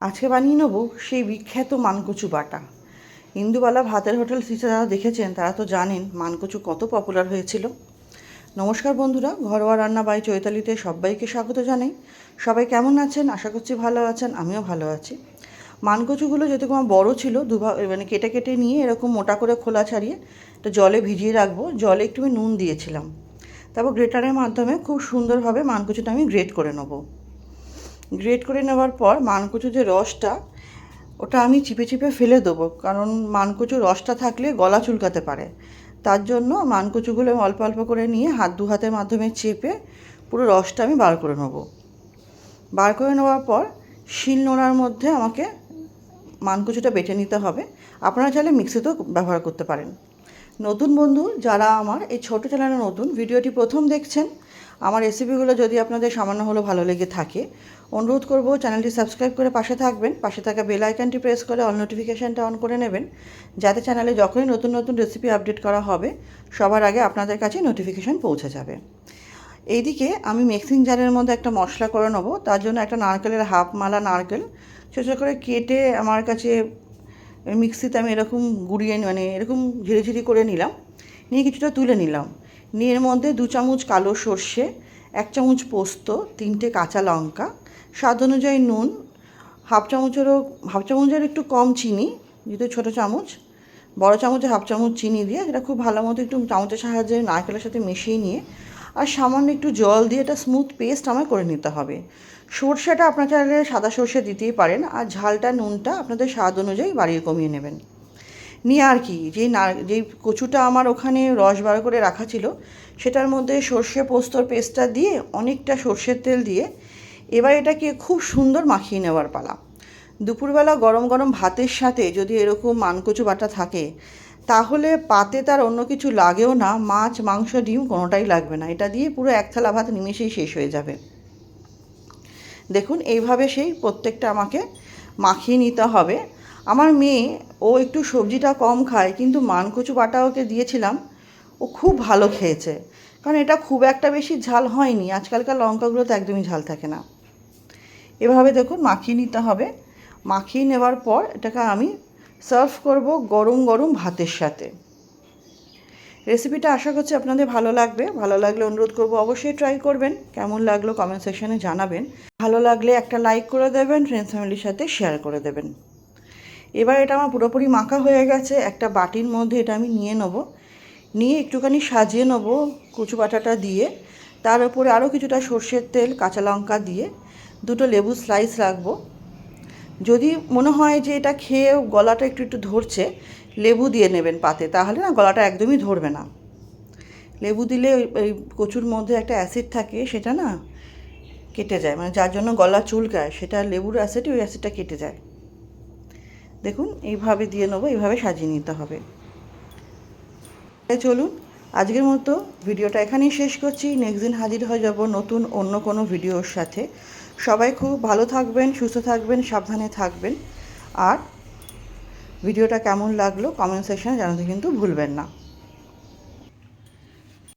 আজকে বানিয়ে নেব সেই বিখ্যাত মানকচু বাটা। ইন্দুবালা ভাতের হোটেল সিসে যারা দেখেছেন, তারা তো জানেন মানকচু কত পপুলার হয়েছিল। নমস্কার বন্ধুরা, ঘরোয়া রান্না বাই চৈতালিতে সবাইকে স্বাগত জানাই। সবাই কেমন আছেন? আশা করছি ভালো আছেন, আমিও ভালো আছি। মানকচুগুলো যেহেতু আমার বড় ছিল দুভাগ মানে কেটে কেটে নিয়ে এরকম মোটা করে খোলা ছাড়িয়ে তো জলে ভিজিয়ে রাখব। জলে একটু নুন দিয়েছিলাম। তারপর গ্রেটারের মাধ্যমে খুব সুন্দরভাবে মানকচুটা আমি গ্রেট করে নেব। গ্রেট করে নেওয়ার পর মানকচু যে রসটা, ওটা আমি চিপে চিপে ফেলে দেবো। কারণ মানকচু রসটা থাকলে গলা চুলকাতে পারে। তার জন্য মানকচুগুলো অল্প অল্প করে নিয়ে হাত দু হাতের মাধ্যমে চেপে পুরো রসটা আমি বার করে নেব। বার করে নেওয়ার পর শিল নোড়ার মধ্যে আমাকে মানকচুটা বেটে নিতে হবে। আপনারা চাইলে মিক্সিতেও ব্যবহার করতে পারেন। নতুন বন্ধু যারা আমার, এই ছোটো চ্যানেলে নতুন, ভিডিওটি প্রথম দেখছেন, আমার রেসিপিগুলো যদি আপনাদের সামান্য হলেও ভালো লেগে থাকে, অনুরোধ করব চ্যানেলটি সাবস্ক্রাইব করে পাশে থাকবেন, পাশে থাকা বেল আইকনটি প্রেস করে অল নোটিফিকেশানটা অন করে নেবেন, যাতে চ্যানেলে যখনই নতুন নতুন রেসিপি আপডেট করা হবে, সবার আগে আপনাদের কাছে নোটিফিকেশান পৌঁছে যাবে। এইদিকে আমি মিক্সিং জারের মধ্যে একটা মশলা করে নেব, তার জন্য একটা নারকেলের হাফ মালা নারকেল ছোটো করে কেটে আমার কাছে মিক্সিতে আমি এরকম গুঁড়িয়ে মানে এরকম ঝিরিঝিরি করে নিলাম। নিয়ে কিছুটা তুলে নিলাম। নিয়ে এর মধ্যে দু চামচ কালো সর্ষে, এক চামচ পোস্ত, তিনটে কাঁচা লঙ্কা, স্বাদ অনুযায়ী নুন, হাফ চামচেরও, হাফ চামচের একটু কম চিনি, যেহেতু ছোটো চামচ, বড় চামচে হাফ চামচ চিনি দিয়ে এটা খুব ভালো মতো একটু চামচের সাহায্যে নারকেলের সাথে মিশিয়ে নিয়ে আর সামান্য একটু জল দিয়ে এটা স্মুথ পেস্ট আমার করে নিতে হবে। সর্ষেটা আপনার চাইলে সাদা সর্ষে দিতেই পারেন, আর ঝালটা, নুনটা আপনাদের স্বাদ অনুযায়ী বাড়িয়ে কমিয়ে নেবেন। নিয়ে আর কি, যেই না, যেই কচুটা আমার ওখানে রস বার করে রাখা ছিল, সেটার মধ্যে সর্ষে পোস্তর পেস্টটা দিয়ে অনেকটা সর্ষের তেল দিয়ে এবার এটাকে খুব সুন্দর মাখিয়ে নেওয়ার পালা। দুপুরবেলা গরম গরম ভাতের সাথে যদি এরকম মানকচু বাটা থাকে তাহলে পাতে তার অন্য কিছু লাগেও না, মাছ, মাংস, ডিম কোনোটাই লাগবে না। এটা দিয়ে পুরো এক থালা ভাত নিমেষেই শেষ হয়ে যাবে। দেখুন, এইভাবে সেই প্রত্যেকটা আমাকে মাখিয়ে নিতে হবে। আমার মেয়ে, ও একটু সবজিটা কম খায়, কিন্তু মানকচু বাটা ওকে দিয়েছিলাম, ও খুব ভালো খেয়েছে। কারণ এটা খুব একটা বেশি ঝাল হয়নি, আজকালকার লঙ্কাগুলো তো একদমই ঝাল থাকে না। এভাবে দেখুন, মাখিয়ে নিতে হবে। মাখিয়ে নেওয়ার পর এটাকে আমি সার্ভ করব গরম গরম ভাতের সাথে। রেসিপিটা আশা করছি আপনাদের ভালো লাগবে। ভালো লাগলে অনুরোধ করব অবশ্যই ট্রাই করবেন। কেমন লাগল কমেন্ট সেকশনে জানাবেন। ভালো লাগলে একটা লাইক করে দেবেন ফ্রেন্ডস ফ্যামিলির সাথে শেয়ার করে দেবেন। এবার এটা আমার পুরোপুরি মাখা হয়ে গেছে। একটা বাটির মধ্যে এটা আমি নিয়ে নেব। নিয়ে একটুখানি সাজিয়ে নেব কচু বাটাটা দিয়ে। তার উপরে আরও কিছুটা সর্ষের তেল, কাঁচা লঙ্কা দিয়ে। দুটো লেবু স্লাইস রাখব। যদি মনে হয় যে এটা খেয়ে গলাটা একটু একটু ধরছে, লেবু দিয়ে নেবেন পাতে, তাহলে না গলাটা একদমই ধরবে না। লেবু দিলে ওই কচুর মধ্যে একটা অ্যাসিড থাকে, সেটা না কেটে যায় মানে যার জন্য গলা চুলকায়, সেটা লেবুর অ্যাসিডই ওই অ্যাসিডটা কেটে যায়। দেখুন, এইভাবে দিয়ে নেব, এইভাবে সাজিয়ে নিতে হবে। চলুন, আজকের মতো ভিডিওটা এখানেই শেষ করছি। নেক্সট দিন হাজির হয়ে যাব নতুন, অন্য কোনো ভিডিওর সাথে। সবাই খুব ভালো থাকবেন, সুস্থ থাকবেন, সাবধানে থাকবেন। আর ভিডিওটা কেমন লাগল কমেন্ট সেকশনে জানাতে কিন্তু ভুলবেন না।